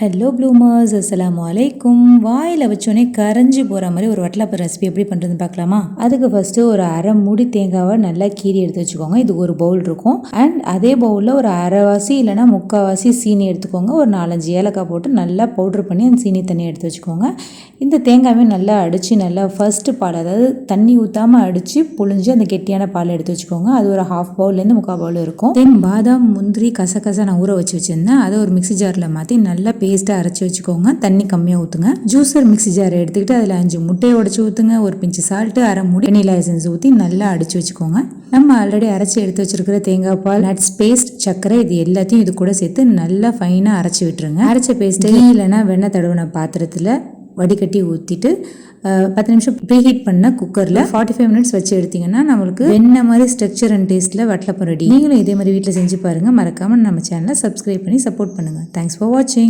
Hello bloomers அஸ்லாம் வலைக்கும் வாயில் வச்சோடனே கரைஞ்சி போகிற மாதிரி ஒரு வட்டலாப்ப ரெசிபி எப்படி பண்ணுறதுன்னு பார்க்கலாமா? அதுக்கு ஃபஸ்ட்டு ஒரு அரை மூடி தேங்காவை நல்லா கீறி எடுத்து வச்சுக்கோங்க. இது ஒரு பவுல் இருக்கும். அண்ட் அதே பவுலில் ஒரு அரைவாசி இல்லைனா முக்கால்வாசி சீனி எடுத்துக்கோங்க. ஒரு நாலஞ்சு ஏலக்காய் போட்டு நல்லா பவுட்ரு பண்ணி அந்த சீனி தண்ணி எடுத்து வச்சுக்கோங்க. இந்த தேங்காயும் நல்லா அடித்து நல்லா ஃபஸ்ட்டு பால் அதாவது தண்ணி ஊற்றாமல் அடித்து புழிஞ்சு அந்த கெட்டியான பால் எடுத்து வச்சுக்கோங்க. அது ஒரு ஹாஃப் பவுல்லேருந்து முக்கால் பவுல் இருக்கும். தென் பாதாம் முந்திரி கசகச நான் ஊற வச்சு வச்சுருந்தேன். அதை ஒரு மிக்ஸி ஜாரில் மாற்றி நல்லா பேஸ்ட்டை அரைச்சி வச்சுக்கோங்க. தண்ணி கம்மியாக ஊற்றுங்க ஜூஸர் மிக்ஸி ஜார் எடுத்துக்கிட்டு அதில் அஞ்சு முட்டையை உடச்சி ஊற்றுங்க ஒரு பிஞ்சு சால்ட்டு அரை முடி வெனிலா எசன்ஸ் ஊற்றி நல்லா அடிச்சு வச்சுக்கோங்க. நம்ம ஆல்ரெடி அரைச்சி எடுத்து வச்சிருக்கிற தேங்காய் பால் நட்ஸ் பேஸ்ட் சர்க்கரை இது எல்லாத்தையும் இது கூட சேர்த்து நல்லா ஃபைனாக அரைச்சி விட்டுருங்க. அரைச்ச பேஸ்ட்டு இல்லைன்னா வெண்ணெய் தடவின பாத்திரத்தில் வடிகட்டி ஊற்றிட்டு பத்து நிமிஷம் ப்ரீஹீட் பண்ண குக்கரில் ஃபார்ட்டி ஃபைவ் மினிட்ஸ் வச்சு எடுத்தீங்கன்னா நம்மளுக்கு என்ன மாதிரி ஸ்ட்ரக்சர் அண்ட் டேஸ்ட்டில் வட்டலப்பம் ரெடி நீங்களும் இதே மாதிரி வீட்டில் செஞ்சு பாருங்கள் மறக்காமல் நம்ம சேனலை சப்ஸ்கிரைப் பண்ணி சப்போர்ட் பண்ணுங்கள் தேங்க்ஸ் ஃபார் வாட்சிங்